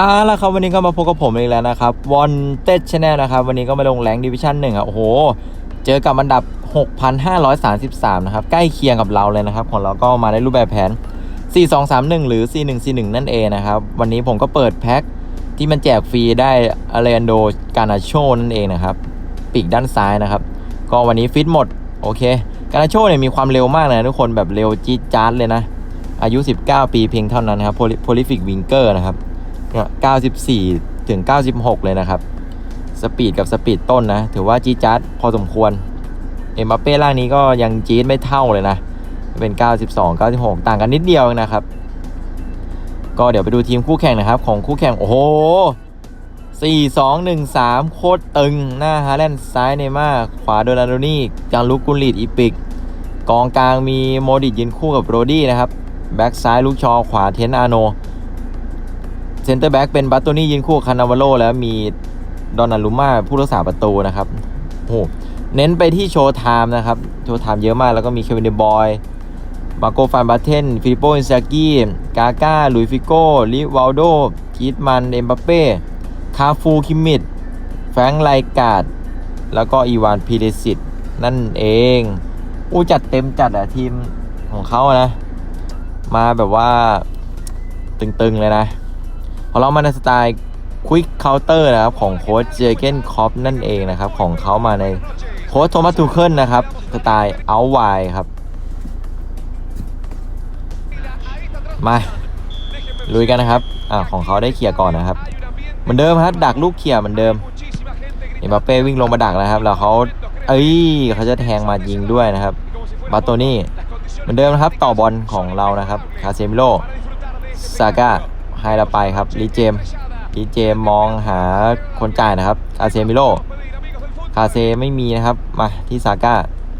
อ่าล้วครับวันนี้ก็มาพบกับผมอีกแล้วนะครับวอนเต็ดชแนลนะครับ วันนี้ก็มาลงแรงดิวิชั่นหนึ่งครับโอ้โห เจอกับอันดับ 6,533 นะครับ ใกล้เคียงกับเราเลยนะครับ ของเราก็มาในรูปแบบแผน 4231 หรือ 4141 นั่นเองนะครับ วันนี้ผมก็เปิดแพ็คที่มันแจกฟรีได้อเลนโดกานาโชนั่นเองนะครับ ปีกด้านซ้ายนะครับ ก็วันนี้ฟิตหมด โอเคกานาโชเนี่ยมีความเร็วมากเลยนะทุกคนแบบเร็วจี๊ดจ๊าดเลยนะอายุ 19 ปีเพียงเท่านั้นนะครับโพลิฟิกวิงเกอร์นะครับ 94 ถึง 96 เลยนะครับ สปีดกับสปีดต้นนะ ถือว่าจี๊จ๊าดพอสมควร เอ็มบัปเป้ล่างนี้ก็ยังจี๊ดไม่เท่าเลยนะ เป็น 92 96 ต่างกันนิดเดียวนะครับ ก็เดี๋ยวไปดูทีมคู่แข่งนะครับ ของคู่แข่ง โอ้โห 4 2 1 3 โคตรตึง หน้าฮาแลนด์ซ้ายเนย์มาขวาโดนาโดนี่จางลุกกุลลีดอีปิก กองกลางมีโมดิยืนคู่กับโรดี้นะครับ แบ็กซ้ายลูกชอ ขวาเทนอาโน เซนเตอร์แบ็กเป็นบัตโตนี่ยืนคู่กับคานาวาโลแล้วมีดอนนารุม่าผู้รักษาประตูนะครับโอ้โหเน้นไปที่โชว์ไทม์นะครับ โชว์ไทม์เยอะมากแล้วก็มีเควินเดบอยมาโกฟานบาเทนฟิลิปโปอินซากี้กาก้าลุยฟิโก้ลิวาลโดกีตมันเอ็มบัปเป้คาฟูคิมิดแฟงไลกาดแล้วก็อีวานพีเรสิตนั่นเองอู้จัดเต็มจัดอะทีมของเขานะ มาแบบว่าตึงๆเลยนะ ของเรามาในสไตล์ควิกเคาน์เตอร์นะครับของโค้ชเจเกนคอปนั่นเองนะครับ ของเขามาในโค้ชโทมัสทูเคิลนะครับสไตล์เอาไวครับ มาลุยกันนะครับอ่าของเขาได้เคลียร์ก่อนนะครับ เหมือนเดิมครับดักลูกเคลียร์เหมือนเดิมเอ็มบัปเป้วิ่งลงมาดักแล้วครับ แล้วเขาเอ้ยเขาจะแทงมายิงด้วยนะครับบาโตนี่เหมือนเดิมนะครับต่อบอลของเรานะครับคาเซมิโลซาก้า ให้เราไปครับลีเจมลีเจมมองหาคนจ่ายนะครับคาเซมิโลคาเซไม่มีนะครับ มาที่ซาก้า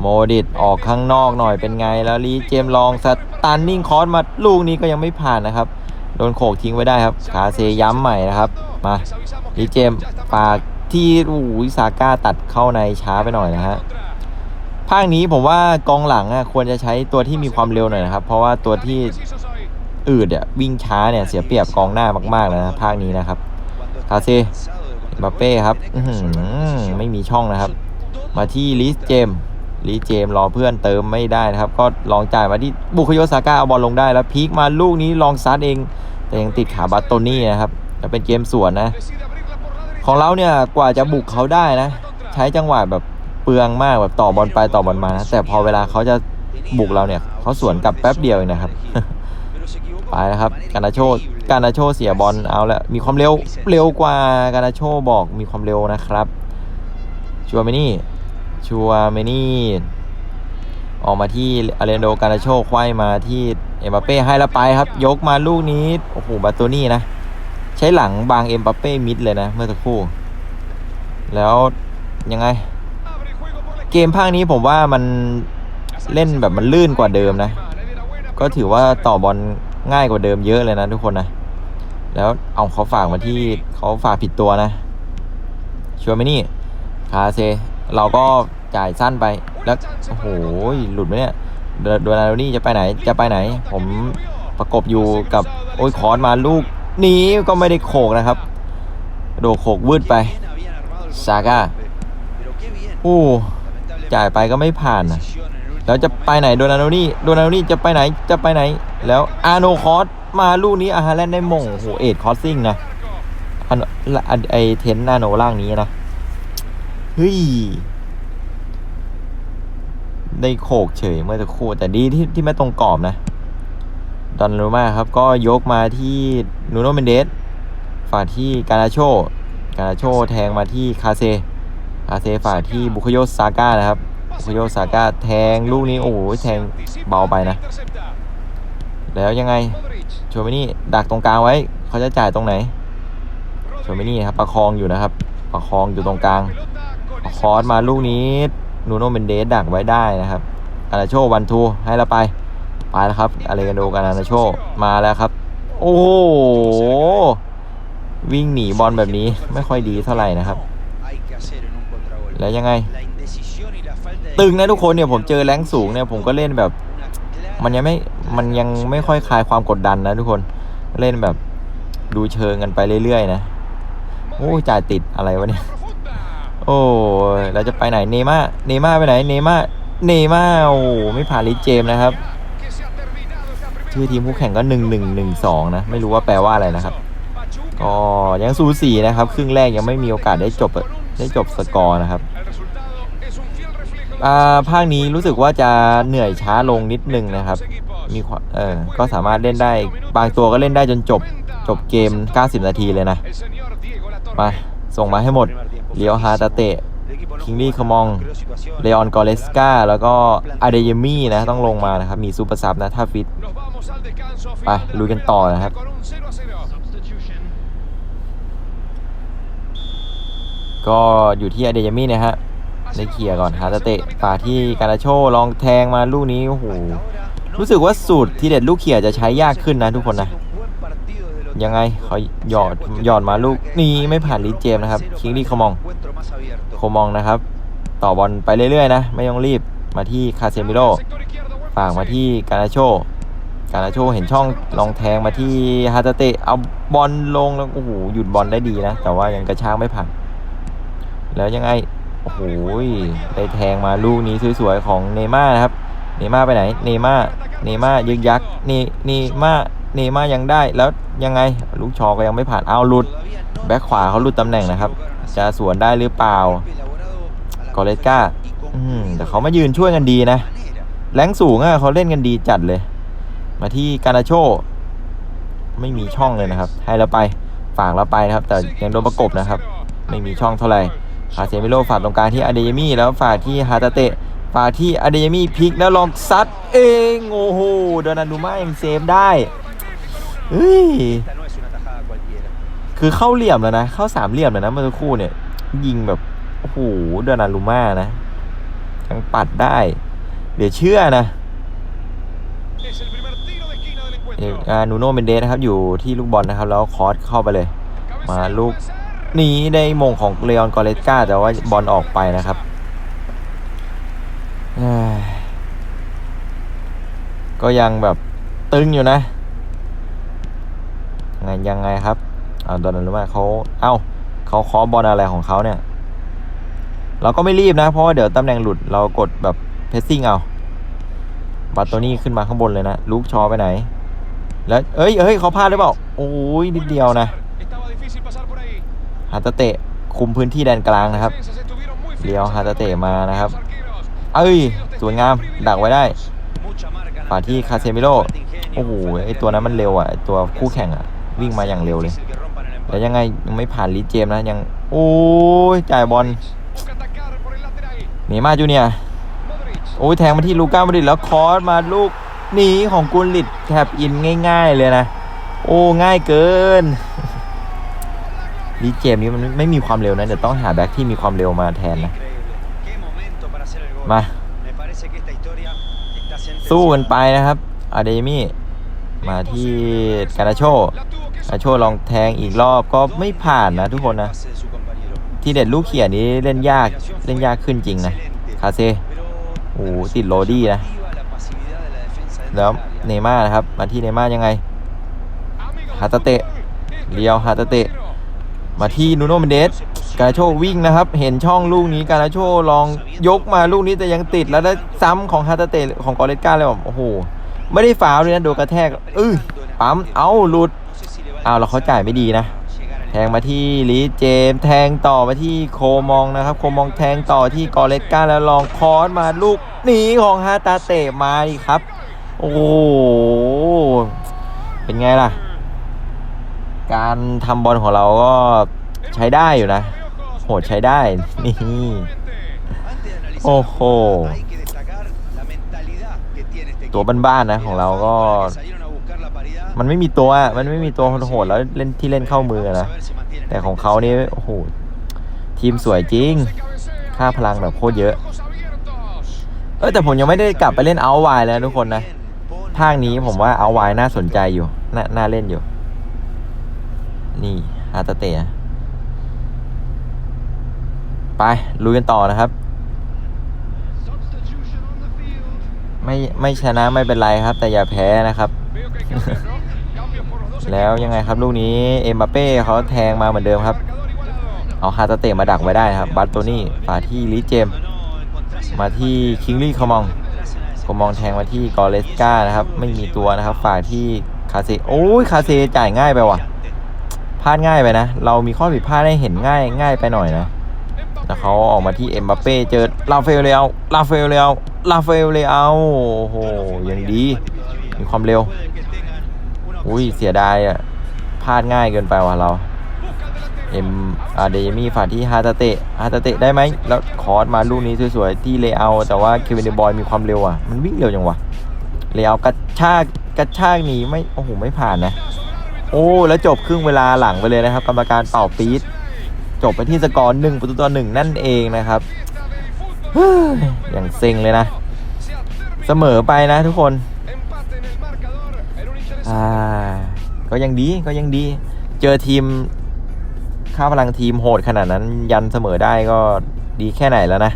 โมดิตออกข้างนอกหน่อยเป็นไง แล้วลีเจมลองสตันนิ่งคอร์สมาลูกนี้ก็ยังไม่ผ่านนะครับ โดนโขกทิ้งไว้ได้ครับ คาเซย้ำใหม่นะครับ มาลีเจมปากที่อู้ยซาก้าตัดเข้าในช้าไปหน่อยนะฮะภาคนี้ผมว่ากองหลังอะควรจะใช้ตัวที่มีความเร็วหน่อยนะครับ เพราะว่าตัวที่ อืดอะวิ่งช้าเนี่ยเสียเปรียบกองหน้ามากๆเลยนะภาคนี้นะครับคาเซบาเป้ครับอื้อหือไม่มีช่องนะครับ มาที่ลิสเจมลิสเจมรอเพื่อนเติมไม่ได้นะครับ ก็ลองจ่ายมาที่บุคโยซาก้าเอาบอลลงได้แล้วพีคมาลูกนี้ลองซัดเอง แต่ยังติดขาบาตโตนี่นะครับจะเป็นเกมสวนนะ ของเราเนี่ยกว่าจะบุกเขาได้นะ ใช้จังหวะแบบเปลืองมากแบบต่อบอลไปต่อบอลมานะแต่พอเวลาเขาจะบุกเราเนี่ยเขาสวนกลับแป๊บเดียวเองนะครับ ไปแล้วครับกานาโชกานาโชเสียบอลเอาละมีความเร็วเร็วกว่ากานาโชบอกมีความเร็วนะครับชัวเมนี่ชัวเมนี่ออกมาที่อาเลนโดกานาโชควายมาที่เอ็มบัปเป้ให้แล้วไปครับ ยกมาลูกนี้โอ้โหบาโตนี่นะ ใช้หลังบางเอ็มบัปเป้มิดเลยนะ เมื่อสักครู่ แล้วยังไง เกมภาคนี้ผมว่ามันเล่นแบบมันลื่นกว่าเดิมนะ ก็ถือว่าต่อบอล ง่ายกว่าเดิมเยอะเลยนะทุกคนนะ แล้วเอาเขาฝากมาที่เขาฝากผิดตัวนะชัวร์ไหมนี่คาเซ เราก็จ่ายสั้นไปแล้วโอ้โหหลุดไหมเนี่ยโดโดนาโดนี่จะไปไหนจะไปไหน ผมประกบอยู่กับโอ้ยคอนมาลูกนี้ก็ไม่ได้โขกนะครับ โดดโขกวืดไปซาก้าโอ้จ่ายไปก็ไม่ผ่านนะ แล้วจะไปไหนโดนาโดนี่โดนาโดนี่จะไปไหนจะไปไหน แล้วอาโนคอสมาลูกนี้อาฮาแลนด์ได้มงโอ้โหเอ็ดคอสซิ่งนะอันไอเทนนาโนล่างนี้นะเฮ้ยได้โขกเฉยเมื่อสักครู่แต่ดีที่ที่ไม่ตรงกรอบนะดอนรูมาครับ ก็ยกมาที่นูโนเมนเดสฝาที่กานาโชกานาโชแทงมาที่คาเซคาเซฝาที่บุคโยซาก้านะครับ บุคโยซาก้าแทงลูกนี้โอ้โหแทงเบาไปนะ แล้วยังไงโชเมนี่ดักตรงกลางไว้เขาจะจ่ายตรงไหนโชเมนี่ครับประคองอยู่นะครับ ประคองอยู่ตรงกลางเอาคอสมาลูกนี้นูโนเมนเดสดักไว้ได้นะครับอาราโชวันทูให้เราไปไปแล้วครับอาเลกันโดกันอาราโชมาแล้วครับ โอ้โหวิ่งหนีบอลแบบนี้ไม่ค่อยดีเท่าไหร่นะครับ แล้วยังไง ตึงนะทุกคนเนี่ยผมเจอแรงสูงเนี่ยผมก็เล่นแบบ มันยังไม่มันยังไม่ค่อยคลายความกดดันนะทุกคนเล่นแบบดูเชิงกันไปเรื่อยๆนะโอ้จ่ายติดอะไรวะเนี่ยโอ้เราจะไปไหนเนม่าเนม่าไปไหนเนม่าเนม่าโอ้ไม่ผ่านลิเจมส์นะครับ ชื่อทีมคู่แข่งก็หนึ่งหนึ่งหนึ่งสองนะไม่รู้ว่าแปลว่าอะไรนะครับก็ยังสูสีนะครับ ครึ่งแรกยังไม่มีโอกาสได้จบได้จบสกอร์นะครับ ภาคนี้รู้สึกว่าจะเหนื่อยช้าลงนิดนึงนะครับ มีเออก็สามารถเล่นได้บางตัวก็เล่นได้จนจบจบเกม 90 นาทีเลยนะ มา ส่งมาให้หมดเลียวฮาตาเตะคิงลี่คมองเลออนกอเลสกาแล้วก็อาเดยมี่นะ ต้องลงมานะครับ มีซูเปอร์ซับนะ ถ้าฟิต ไปลุยกันต่อนะครับก็อยู่ที่อาเดยมี่นะฮะ ได้เคลียร์ก่อนฮาตาเตะป่าที่การาโชลองแทงมาลูกนี้โอ้โหรู้สึกว่าสูตรที่เด็ดลูกเขียจะใช้ยากขึ้นนะทุกคนนะยังไงเขาหยอดหยอดมาลูกนี้ไม่ผ่านลีเจมนะครับคิงลี่คมองโคมองนะครับ ต่อบอลไปเรื่อยๆนะไม่ต้องรีบมาที่คาเซมิโร่ฝากมาที่การาโชการาโชเห็นช่องลองแทงมาที่ฮาตาเตะเอาบอลลงแล้วโอ้โหหยุดบอลได้ดีนะ แต่ว่ายังกระชากไม่ผ่านแล้วยังไง โอ้โหได้แทงมาลูกนี้สวยๆของเนม่านะครับ เนม่าไปไหน เนม่า เนม่ายึกยักเนเนม่า เนม่ายังได้ แล้วยังไง ลูกชอก็ยังไม่ผ่าน เอาหลุด แบ็คขวาเขาหลุดตำแหน่งนะครับ จะสวนได้หรือเปล่า กอเลสกาแต่เขามายืนช่วยกันดีนะ แรงสูงอะเขาเล่นกันดีจัดเลย มาที่การาโช ไม่มีช่องเลยนะครับ ให้เราไป ฝากเราไปนะครับ แต่ยังโดนประกบนะครับ ไม่มีช่องเท่าไหร่ คาเซมิโลฝากตรงกลางที่อเดยมี่แล้วฝากที่ฮาตาเตะฝากที่อเดยมี่พลิกแล้วลองซัดเองโอ้โหโดนันดูมายังเซฟได้เฮ้ยคือเข้าเหลี่ยมแล้วนะ เข้าสามเหลี่ยมแล้วนะเมื่อสักครู่เนี่ย ยิงแบบโอ้โหโดนารูมานะยังปัดได้ เดี๋ยวเชื่อนะอานูโนเมนเดสนะครับอยู่ที่ลูกบอลนะครับ แล้วคอสเข้าไปเลย มาลูก นี้ได้มงของเลออนกอเลสกาแต่ว่าบอลออกไปนะครับก็ยังแบบตึงอยู่นะยังไงยังไงครับเอาตอนนั้นรู้ไหมเขาเอ้าเขาคอบอลอะไรของเขาเนี่ย เราก็ไม่รีบนะ เพราะว่าเดี๋ยวตำแหน่งหลุดเรากดแบบเพสซิ่งเอาบัตโตนี่ขึ้นมาข้างบนเลยนะ ลูกชอไปไหน แล้วเอ้ยเอ้ยเขาพลาดหรือเปล่า โอ้ยนิดเดียวนะ ฮาตาเตะคุมพื้นที่แดนกลางนะครับเลี้ยวฮาตาเตะมานะครับ เอ้ยสวยงามดักไว้ได้ป่าที่คาเซมิโลโอ้โหไอตัวนั้นมันเร็วอะตัวคู่แข่งอะ วิ่งมาอย่างเร็วเลย แล้วยังไงยังไม่ผ่านลีเจมนะยัง โอ้ยจ่ายบอลเนย์มาจูเนียโอ้ยแทงมาที่ลูก้ามาดิแล้วคอสมาลูกหนีของกุลลิตแทบอินง่าย ๆ เลยนะ โอ้ง่ายเกิน ลีเจมนี้มันไม่มีความเร็วนะเดี๋ยวต้องหาแบ็คที่มีความเร็วมาแทนนะ มา สู้กันไปนะครับอาเดมี่มาที่การาโชการาโชลองแทงอีกรอบก็ไม่ผ่านนะทุกคนนะ ที่เด็ดลูกเขียนี้เล่นยากเล่นยากขึ้นจริงนะคาเซโอ้ติดโรดี้นะ แล้วเนย์ม่านะครับ มาที่เนย์ม่ายังไงฮาตาเตะเลียวฮาตาเตะ มาที่นูโนเมนเดสการาโชวิ่งนะครับ เห็นช่องลูกนี้การาโชลองยกมาลูกนี้แต่ยังติดแล้วได้ซ้ำของฮาตาเตะของกอเลสกาเลยแบบโอ้โห ไม่ได้ฟาวเลยนะโดนกระแทกอื้อปั๊มเอาหลุดเอาแล้วเขาจ่ายไม่ดีนะ แทงมาที่ลีเจม แทงต่อมาที่โคมองนะครับ โคมองแทงต่อที่กอเลสกาแล้วลองคอสมาลูกหนีของฮาตาเตะมาอีกครับ โอ้เป็นไงล่ะ การทำบอลของเราก็ใช้ได้อยู่นะ โหใช้ได้ นี่ โอ้โห ตัวบ้านๆนะของเราก็ มันไม่มีตัวอะมันไม่มีตัวโหดแล้วเล่นที่เล่นเข้ามือนะ แต่ของเขานี่โอ้โห ทีมสวยจริง ค่าพลังแบบโคตรเยอะ เออแต่ผมยังไม่ได้กลับไปเล่นเอาไวแล้วทุกคนนะ ภาคนี้ผมว่าเอาไวน่าสนใจอยู่นน่าเล่นอยู่ นี่ฮาตาเตะไปลุยกันต่อนะครับ ไม่ไม่ชนะไม่เป็นไรครับ แต่อย่าแพ้นะครับ แล้วยังไงครับลูกนี้เอ็มบัปเป้เขาแทงมาเหมือนเดิมครับ เอาฮาตาเตะมาดักไว้ได้ครับบัตโตนี่ฝ่าที่ลิเจมส์มาที่คิงลี่คอมองคอมองแทงมาที่กอเลสกานะครับ ไม่มีตัวนะครับฝ่าที่คาเซโอ้ยคาเซจ่ายง่ายไปว่ะ พลาดง่ายไปนะ เรามีข้อผิดพลาดให้เห็นง่ายง่ายไปหน่อยนะแล้วเขาออกมาที่เอ็มบัปเป้เจอลาเฟลเลอาลาเฟลเลอาลาเฟลเลอาโอ้โหยังดี มีความเร็ว อุ้ยเสียดายอะพลาดง่ายเกินไปว่ะเราเอ็มอาเดยมี่ฝ่าที่ฮาตาเตะฮาตาเตะได้ไหม แล้วคอร์สมาลูกนี้สวยๆ ที่เลเอาแต่ว่าเควินเดบอยมีความเร็วอะ มันวิ่งเร็วจังวะเลเอากระชากกระชากหนีไม่ โอ้โห ไม่ผ่านนะ โอ้แล้วจบครึ่งเวลาหลังไปเลยนะครับ กรรมการเป่าปี๊ดจบไปที่สกอร์หนึ่งประตูต่อหนึ่งนั่นเองนะครับยอย่างเซ็งเลยนะ เสมอไปนะทุกคนอ่าก็ยังดีก็ยังดี เจอทีมค่าพลังทีมโหดขนาดนั้นยันเสมอได้ก็ดีแค่ไหนแล้วนะ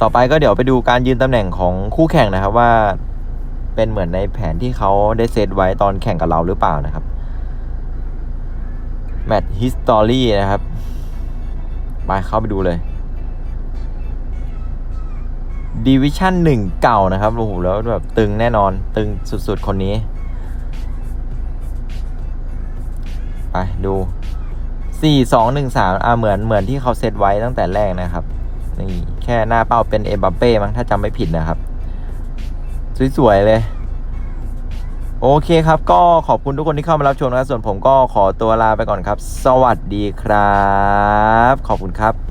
ต่อไปก็เดี๋ยวไปดูการยืนตำแหน่งของคู่แข่งนะครับว่าเป็นเหมือนในแผนที่เขาได้เซตไว้ตอนแข่งกับเราหรือเปล่านะครับ แมตช์ฮิสตอรี่นะครับ ไปเข้าไปดูเลยดิวิชั่นหนึ่งเก่านะครับโอ้โหแล้วแบบตึงแน่นอนตึงสุดๆ คนนี้ ไปดูสี่สองหนึ่งสามอ่าเหมือนเหมือนที่เขาเซตไว้ตั้งแต่แรกนะครับ นี่ แค่หน้าเป้าเป็นเอมบัปเป้มั้งถ้าจำไม่ผิดนะครับ สวย ๆ เลย โอเคครับ ก็ขอบคุณทุกคนที่เข้ามารับชมนะครับ ส่วนผมก็ขอตัวลาไปก่อนครับ สวัสดีครับ ขอบคุณครับ